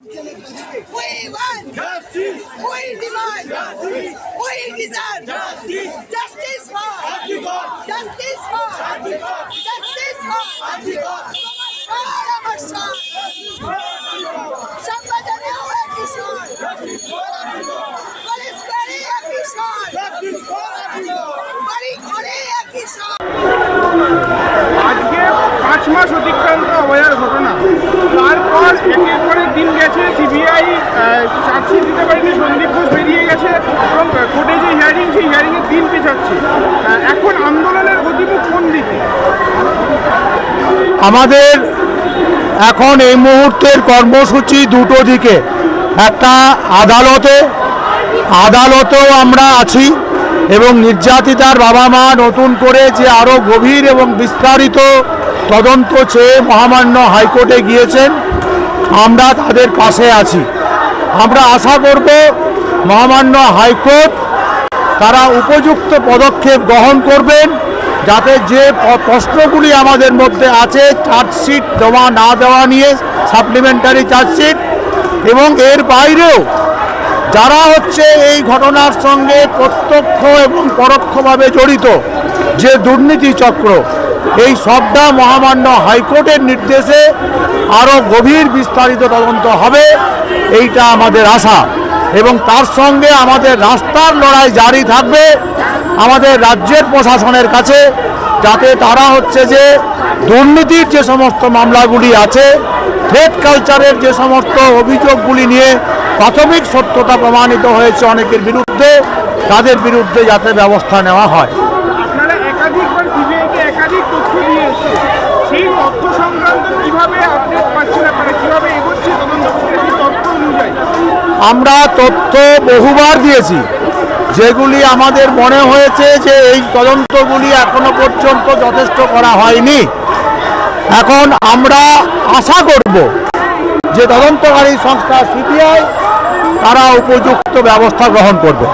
We want Justice! We demand Justice! We deserve Justice! Justice for Antigone! Justice for Antigone! Justice for Antigone! তোমার আমার সব সংবাদনে ওরা কিশোর police করে কিশোর Justice for Antigone! বাড়ি করে কিশোর আজকে পাঁচ মাস অতিক্রান্ত অবয়ার ঘটনা তারপর একের আমাদের এখন এই মুহূর্তের কর্মসূচি দুটো দিকে। একটা আদালতে, আদালতেও আমরা আছি এবং নির্যাতিতার বাবা মা নতুন করে যে আরও গভীর এবং বিস্তারিত তদন্ত চেয়ে মহামান্য হাইকোর্টে গিয়েছেন, আমরা তাদের পাশে আছি। আমরা আশা করব মহামান্য হাইকোর্ট তারা উপযুক্ত পদক্ষেপ গ্রহণ করবেন। যাতে যে প্রশ্নগুলি আমাদের মধ্যে আছে চার্জশিট দেওয়া না দেওয়া নিয়ে সাপ্লিমেন্টারি চার্জশিট এবং এর বাইরেও যারা হচ্ছে এই ঘটনার সঙ্গে প্রত্যক্ষ এবং পরোক্ষভাবে জড়িত, যে দুর্নীতি চক্র, এই সবটা মহামান্য হাইকোর্টের নির্দেশে আরও গভীর বিস্তারিত তদন্ত হবে, এইটা আমাদের আশা। এবং তার সঙ্গে আমাদের রাস্তার লড়াই জারি থাকবে। আমাদের রাজ্যের প্রশাসনের কাছে যাতে তারা হচ্ছে যে দুর্নীতির যে সমস্ত মামলাগুলি আছে থ্রেড কালচারের যে সমস্ত অভিযোগগুলি নিয়ে প্রাথমিক সত্যতা প্রমাণিত হয়েছে অনেকের বিরুদ্ধে তাদের বিরুদ্ধে যাতে ব্যবস্থা নেওয়া হয়। আমরা তথ্য বহুবার দিয়েছি। যেগুলি আমাদের মনে হয়েছে যে এই তদন্তগুলি এখনও পর্যন্ত যথেষ্ট করা হয়নি। এখন আমরা আশা করব যে তদন্তকারী সংস্থা সিবিআই তারা উপযুক্ত ব্যবস্থা গ্রহণ করবে।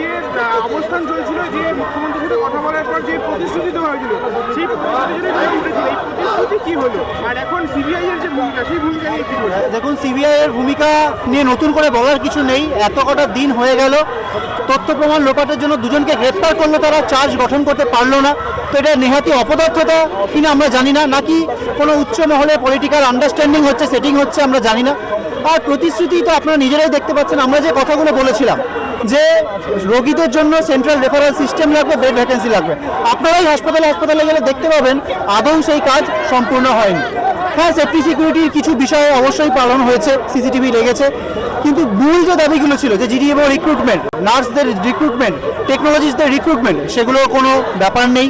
যে অবস্থান চলছিল, যে মুখ্যমন্ত্রীর সাথে কথা বলার পর যে প্রতিশ্রুতি দেওয়া হয়েছিল, সেই প্রতিশ্রুতি কি হলো? আর এখন সিবিআই এর যে ভূমিকা, সেই ভূমিকা নিয়ে কি দেখুন সিবিআই এর ভূমিকা নিয়ে নতুন করে বলার কিছু নেই। এত কটা দিন হয়ে গেল, তথ্য প্রমাণ লোপাটের জন্য দুজনকে গ্রেপ্তার করল তারা চার্জ গঠন করতে পারল না। তো এটা নেহাতি অপদার্থতা কিনা আমরা জানি না, নাকি কোনো উচ্চ মহলে পলিটিক্যাল আন্ডারস্ট্যান্ডিং হচ্ছে সেটিং হচ্ছে, আমরা জানি না। আর প্রতিশ্রুতি তো আপনারা নিজেরাই দেখতে পাচ্ছেন, আমরা যে কথাগুলো বলেছিলাম যে রোগীদের জন্য সেন্ট্রাল রেফারেল সিস্টেম লাগবে বেড ভ্যাকেন্সি লাগবে। আপনারাই হাসপাতালে হাসপাতালে গেলে দেখতে পাবেন, আদৌ সেই কাজ সম্পূর্ণ হয়নি। হ্যাঁ সেফটি সিকিউরিটির কিছু বিষয় অবশ্যই পালন হয়েছে সিসিটিভি লেগেছে, কিন্তু মূল যে দাবিগুলো ছিল, যে জিডিএমও রিক্রুটমেন্ট নার্সদের রিক্রুটমেন্ট টেকনোলজিস্টদের রিক্রুটমেন্ট সেগুলোর কোনো ব্যাপার নেই।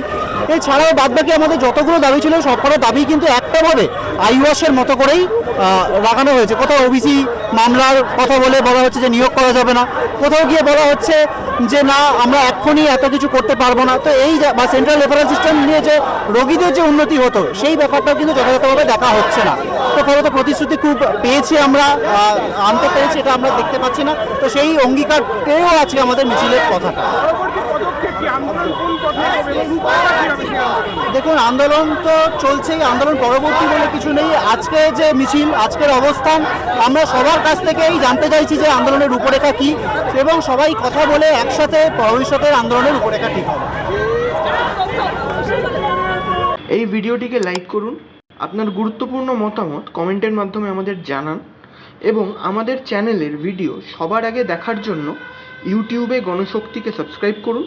এছাড়াও বাদবাকি আমাদের যতগুলো দাবি ছিল, সবকটা দাবি কিন্তু একটাভাবে আইওয়াসের মতো করেই লাগানো হয়েছে। কোথাও ওবিসি মামলার কথা বলে বলা হচ্ছে যে নিয়োগ করা যাবে না। কোথাও গিয়ে বলা হচ্ছে যে না, আমরা এক্ষুনি এত কিছু করতে পারব না। তো এই বা সেন্ট্রাল রেফারেল সিস্টেম নিয়ে যে রোগীদের যে উন্নতি হতো, সেই ব্যাপারটাও কিন্তু যথাযথভাবে দেখা হচ্ছে না। তো ফলত প্রতিশ্রুতি খুব পেয়েছি আমরা আনতে পেরেছি, এটা আমরা দেখতে পাচ্ছি না। তো সেই অঙ্গীকারকেও আছে আমাদের মিছিলের কথাটা পরবর্তী পদক্ষেপ কি আন্দোলন কোন পথে হবে এবং রূপরেখা কি হবে সেই আন্দোলন দেখুন, আন্দোলন তো চলছেই, আন্দোলন পরবর্তী বলে কিছু নেই। আজকে যে মিছিল, আজকের অবস্থান, আমরা সবার কাছ থেকেই জানতে চাইছি যে আন্দোলনের রূপরেখা কি, এবং সবাই কথা বলে একসাথে ভবিষ্যতের আন্দোলনের রূপরেখা ঠিক এই ভিডিওটিকে লাইক করুন, আপনার গুরুত্বপূর্ণ মতামত কমেন্টের মাধ্যমে আমাদের জানান, এবং আমাদের চ্যানেলের ভিডিও সবার আগে দেখার জন্য ইউটিউবে গণশক্তিকে সাবস্ক্রাইব করুন